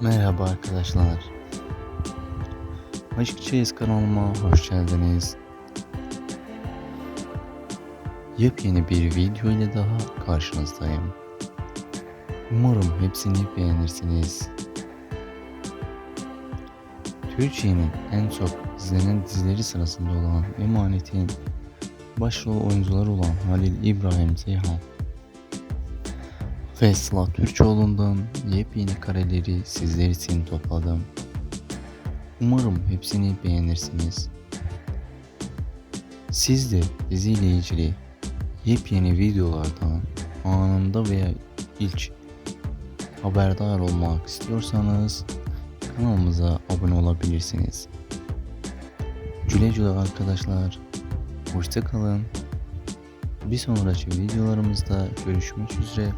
Merhaba arkadaşlar. Aşkçıyız kanalıma hoş geldiniz. Yepyeni bir video ile daha karşınızdayım. Umarım hepsini beğenirsiniz. Türkiye'nin en çok izlenen dizileri sırasında olan Emanet'in başrol oyuncuları olan Halil İbrahim Seyhan Sıla Türkoğlu'ndan yepyeni kareleri sizler için topladım. Umarım hepsini beğenirsiniz. Siz de diziyle yepyeni videolardan anında veya ilk haberdar olmak istiyorsanız kanalımıza abone olabilirsiniz. Güle güle arkadaşlar. Hoşça kalın. Bir sonraki videolarımızda görüşmek üzere.